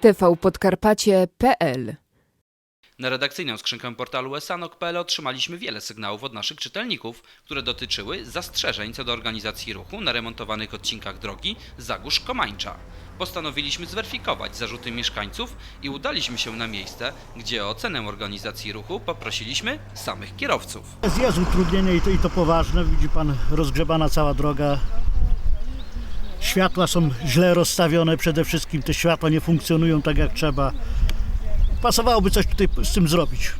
tvpodkarpacie.pl Na redakcyjną skrzynkę portalu esanok.pl otrzymaliśmy wiele sygnałów od naszych czytelników, które dotyczyły zastrzeżeń co do organizacji ruchu na remontowanych odcinkach drogi Zagórz-Komańcza. Postanowiliśmy zweryfikować zarzuty mieszkańców i udaliśmy się na miejsce, gdzie o ocenę organizacji ruchu poprosiliśmy samych kierowców. Jest, jest utrudnienie i to, i to poważne. Widzi pan rozgrzebana cała droga. Światła są źle rozstawione, przede wszystkim te światła nie funkcjonują tak jak trzeba. Pasowałoby coś tutaj z tym zrobić.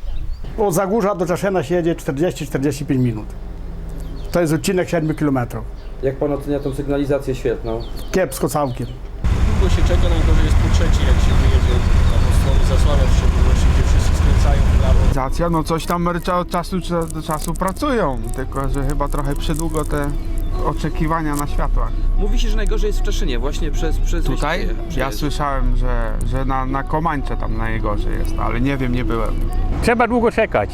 Od Zagórza do Czeszena się jedzie 40-45 minut. To jest odcinek 7 km. Jak pan ocenia tą sygnalizację świetną? Kiepsko całkiem. długo się czeka, najgorzej jest po trzeciej, jak się wyjedzie na tą stronę Zasławia, w szczególności, gdzie wszyscy skręcają w. Organizacja, no coś tam od czasu cza- do czasu pracują, tylko że chyba trochę przydługo te oczekiwania na światłach. Mówi się, że najgorzej jest w Czeszynie, właśnie przez, przez Tutaj wieś ja słyszałem, że, że na, na Komańcze tam najgorzej jest, ale nie wiem, nie byłem. Trzeba długo czekać.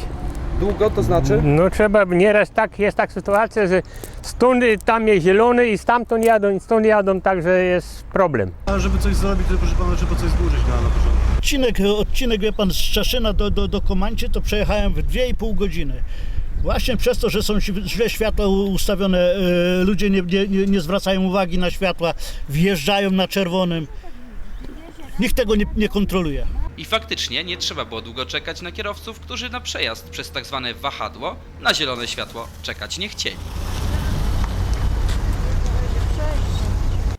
Długo to znaczy? No trzeba, nieraz tak, jest tak sytuacja, że stąd tam jest zielony i stamtąd jadą i stąd jadą, także jest problem. A żeby coś zrobić, to proszę pana, trzeba coś zburzyć na, na początku. Odcinek, odcinek wie pan, z Czeszyna do, do, do Komańczy to przejechałem w 2,5 godziny. Właśnie przez to, że są źle światła ustawione, e, ludzie nie, nie, nie- zwracają uwagi na światła, wjeżdżają na czerwonym. Nikt tego nie, nie kontroluje. I faktycznie nie trzeba było długo czekać na kierowców, którzy na przejazd przez tak zwane wahadło na zielone światło czekać nie chcieli.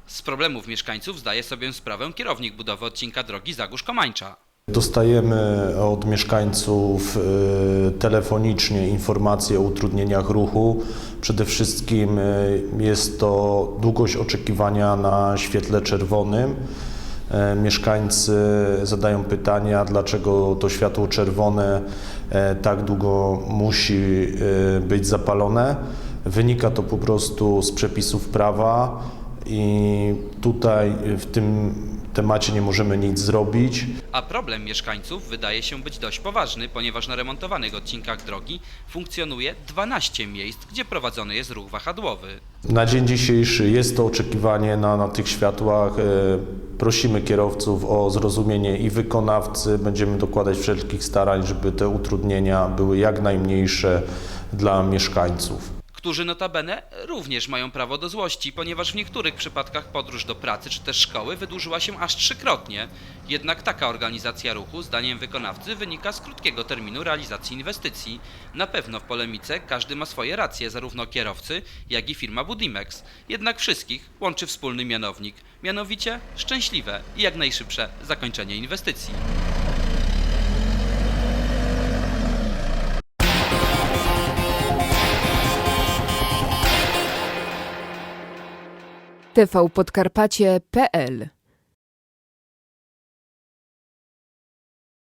Z problemów mieszkańców zdaje sobie sprawę kierownik budowy odcinka drogi Zagórz-Komańcza. Dostajemy od mieszkańców y, telefonicznie informacje o utrudnieniach ruchu. Przede wszystkim y, jest to długość oczekiwania na świetle czerwonym. E, Mieszkańcy zadają pytania, dlaczego to światło czerwone tak długo musi być zapalone. Wynika to po prostu z przepisów prawa i tutaj w tym temacie nie możemy nic zrobić. A problem mieszkańców wydaje się być dość poważny, ponieważ na remontowanych odcinkach drogi funkcjonuje 12 miejsc, gdzie prowadzony jest ruch wahadłowy. Na dzień dzisiejszy jest to oczekiwanie na, na tych światłach. E, Prosimy kierowców o zrozumienie i wykonawcy. Będziemy dokładać wszelkich starań, żeby te utrudnienia były jak najmniejsze dla mieszkańców. Którzy notabene również mają prawo do złości, ponieważ w niektórych przypadkach podróż do pracy czy też szkoły wydłużyła się aż trzykrotnie. Jednak taka organizacja ruchu, zdaniem wykonawcy, wynika z krótkiego terminu realizacji inwestycji. Na pewno w polemice każdy ma swoje racje, zarówno kierowcy, jak i firma Budimex. Jednak wszystkich łączy wspólny mianownik, mianowicie szczęśliwe i jak najszybsze zakończenie inwestycji. tvpodkarpacie.pl